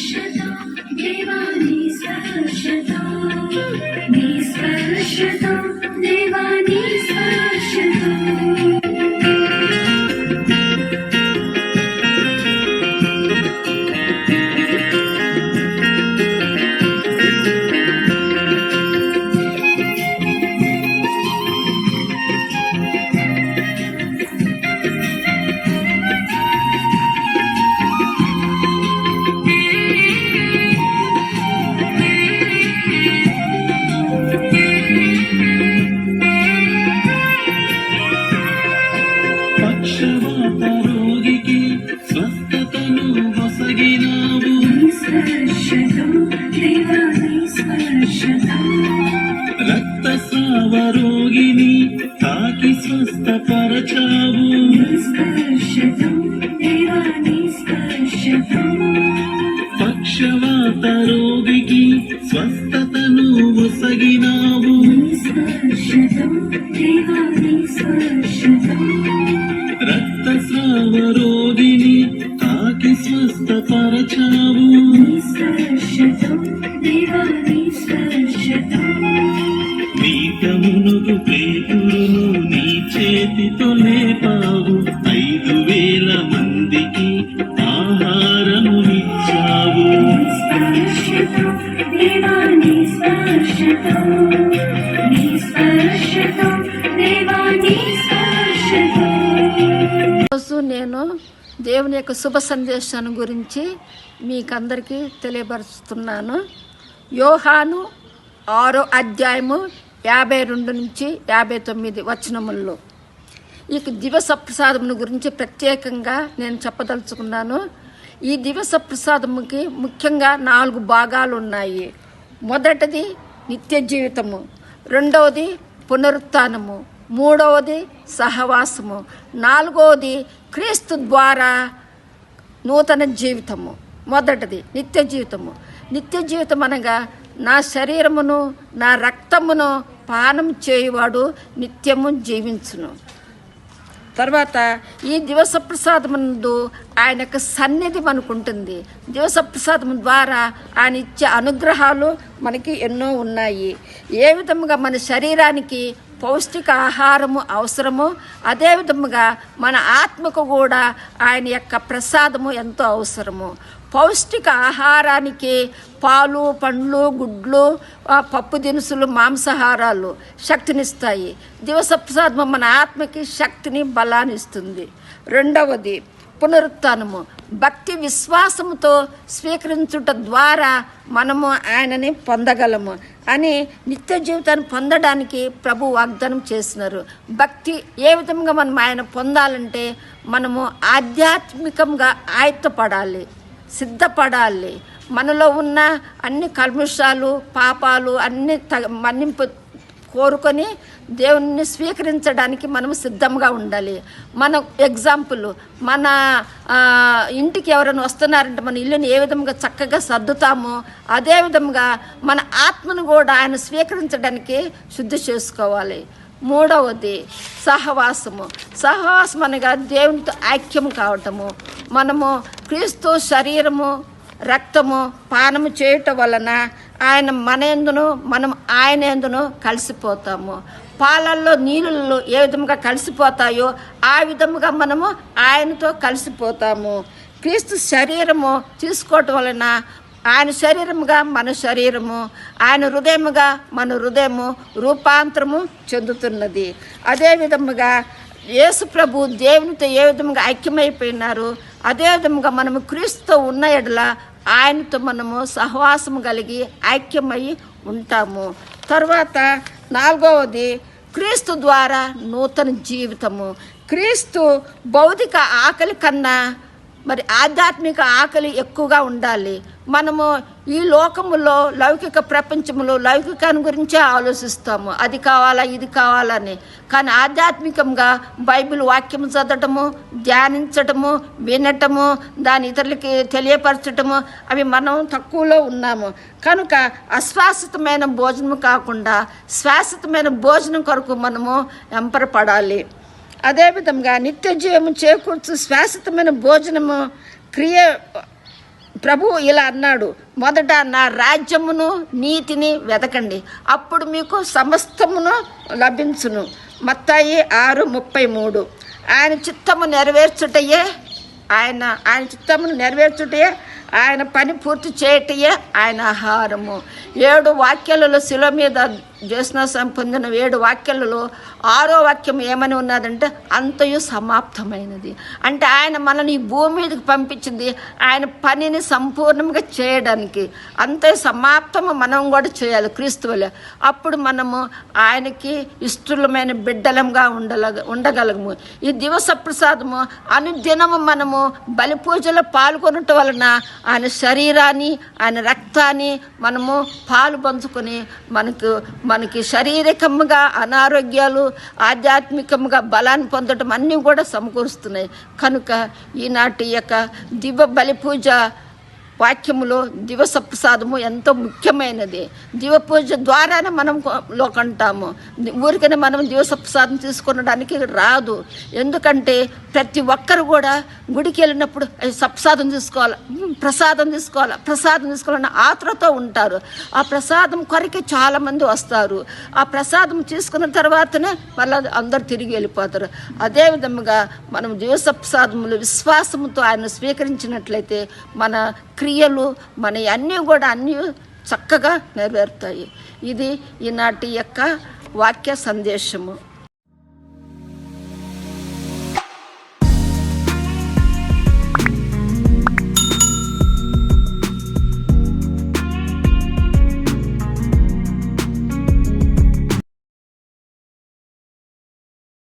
是 భావరోగిని తాకి స్వస్థపరచావు. పక్షవాత రోగికి స్వస్థతను ఒసగినావు. రక్తస్రావ రోగిని తాకి స్వస్థపరచావు. నిస్కర్షతం రోజు నేను దేవుని యొక్క శుభ సందేశాన్ని గురించి మీకందరికీ తెలియపరుస్తున్నాను. యోహాను ఆరో అధ్యాయము యాభై రెండు నుంచి యాభై తొమ్మిది వచనముల్లో ఈ దివ్య సప్రసాదమును గురించి ప్రత్యేకంగా నేను చెప్పదలుచుకున్నాను. ఈ దివస ప్రసాదముకి ముఖ్యంగా నాలుగు భాగాలు ఉన్నాయి. మొదటిది నిత్య జీవితము రెండవది పునరుత్నము మూడవది సహవాసము నాలుగవది క్రీస్తు ద్వారా నూతన జీవితము. మొదటిది నిత్య జీవితము. నిత్య జీవితం అనగా నా శరీరమును నా రక్తమును పానం చేయువాడు నిత్యము జీవించును. తర్వాత ఈ దివసప్రసాదముందు ఆయన యొక్క సన్నిధి మనకు ఉంటుంది దివస ప్రసాదం ద్వారా ఆయన ఇచ్చే అనుగ్రహాలు మనకి ఎన్నో ఉన్నాయి. ఏ విధముగా మన శరీరానికి పౌష్టిక ఆహారము అవసరమో అదే విధముగా మన ఆత్మకు కూడా ఆయన యొక్క ప్రసాదము ఎంతో అవసరము. పౌష్టిక ఆహారానికి పాలు పండ్లు గుడ్లు పప్పు దినుసులు మాంసాహారాలు శక్తినిస్తాయి. దివసప్రసాదము మన ఆత్మకి శక్తిని బలాన్ని ఇస్తుంది. రెండవది పునరుత్నము. భక్తి విశ్వాసముతో స్వీకరించుట ద్వారా మనము ఆయనని పొందగలము అని నిత్య జీవితాన్ని పొందడానికి ప్రభు వాగ్దానం చేసినారు. భక్తి ఏ విధంగా మనం ఆయన పొందాలంటే మనము ఆధ్యాత్మికంగా ఆయత్తపడాలి. సిద్ధపడాలి. మనలో ఉన్న అన్ని కల్మిషాలు పాపాలు అన్ని త మన్నింపు కోరుకొని దేవుణ్ణి స్వీకరించడానికి మనం సిద్ధంగా ఉండాలి. మన ఎగ్జాంపుల్ మన ఇంటికి ఎవరైనా వస్తున్నారంటే మన ఇల్లుని ఏ విధంగా చక్కగా సర్దుతామో అదే విధంగా మన ఆత్మను కూడా ఆయన స్వీకరించడానికి శుద్ధి చేసుకోవాలి. మూడవది సహవాసము. సహవాసం అనగా దేవునితో ఐక్యం కావటము. మనము క్రీస్తు శరీరము రక్తము పానము చేయటం వలన ఆయన మన ఎందును మనం ఆయన ఎందును కలిసిపోతాము. పాలల్లో నీళ్ళల్లో ఏ విధముగా కలిసిపోతాయో ఆ విధముగా మనము ఆయనతో కలిసిపోతాము. క్రీస్తు శరీరము తీసుకోవటం వలన ఆయన శరీరముగా మన శరీరము ఆయన హృదయముగా మన హృదయము రూపాంతరము చెందుతున్నది. అదే విధముగా యేసు ప్రభు దేవునితో ఏ విధంగా ఐక్యమైపోయినారు అదే విధముగా మనము క్రీస్తుతో ఉన్న ఎడల ఆయనతో మనము సహవాసం కలిగి ఐక్యమై ఉంటాము. తర్వాత నాలుగవది క్రీస్తు ద్వారా నూతన జీవితము. క్రీస్తు భౌతిక ఆకలి కన్నా మరి ఆధ్యాత్మిక ఆకలి ఎక్కువగా ఉండాలి. మనము ఈ లోకములో లౌకిక ప్రపంచంలో లౌకికాన్ని గురించే ఆలోచిస్తాము. అది కావాలా ఇది కావాలని కానీ ఆధ్యాత్మికంగా బైబిల్ వాక్యం చదవటము ధ్యానించటము వినటము దాని ఇతరులకి తెలియపరచటము అవి మనం తక్కువలో ఉన్నాము. కనుక అశ్వాసితమైన భోజనం కాకుండా శ్వాసితమైన భోజనం కొరకు మనము ఎంపరపడాలి. అదేవిధంగా నిత్య జీవము చేకూర్చు శాశ్వతమైన భోజనము క్రియ ప్రభు ఇలా అన్నాడు. మొదట నా రాజ్యమును నీతిని వెతకండి అప్పుడు మీకు సమస్తమును లభించును. మత్తాయి ఆరు ముప్పై మూడు. ఆయన చిత్తము నెరవేర్చుటయే ఆయన ఆయన చిత్తమును నెరవేర్చుటయే ఆయన పని పూర్తి చేయటయే ఆయన ఆహారము. ఏడు వాక్యాలలో శిల మీద జ్యోత్స్న పొందిన ఏడు వాక్యాలలో ఆరో వాక్యం ఏమని ఉన్నదంటే అంతయు సమాప్తమైనది. అంటే ఆయన మనల్ని ఈ భూమి మీదకి పంపించింది ఆయన పనిని సంపూర్ణంగా చేయడానికి. అంతే సమాప్తము మనం కూడా చేయాలి క్రీస్తువులే అప్పుడు మనము ఆయనకి ఇష్టమైన బిడ్డలంగా ఉండల ఉండగలము. ఈ దివస ప్రసాదము అనుదినము మనము బలిపూజలో పాల్గొనటం వలన ఆయన శరీరాన్ని ఆయన రక్తాన్ని మనము పాలు పంచుకొని మనకు మనకి శారీరకంగా అనారోగ్యాలు ఆధ్యాత్మికంగా బలాన్ని పొందటం అన్నీ కూడా సమకూరుస్తున్నాయి. కనుక ఈనాటి యొక్క దివ్య బలి పూజ వాక్యములో దివసప్రసాదము ఎంతో ముఖ్యమైనది. దివ పూజ ద్వారానే మనం లోకంటాము ఊరికనే మనం దివసప్రసాదం తీసుకునడానికి రాదు. ఎందుకంటే ప్రతి ఒక్కరు కూడా గుడికి వెళ్ళినప్పుడు సప్రసాదం తీసుకోవాలి? ప్రసాదం తీసుకోవాలి? ప్రసాదం తీసుకోవాలన్న ఆత్రతో ఉంటారు. ఆ ప్రసాదం కొరకే చాలామంది వస్తారు. ఆ ప్రసాదం తీసుకున్న తర్వాతనే మళ్ళీ అందరు తిరిగి వెళ్ళిపోతారు. అదేవిధముగా మనం దివసప్రసాదములు విశ్వాసంతో ఆయన స్వీకరించినట్లయితే మన క్రియలు మన అన్నీ కూడా అన్నీ చక్కగా నెరవేరుతాయి. ఇది ఈనాటి యొక్క వాక్య సందేశము.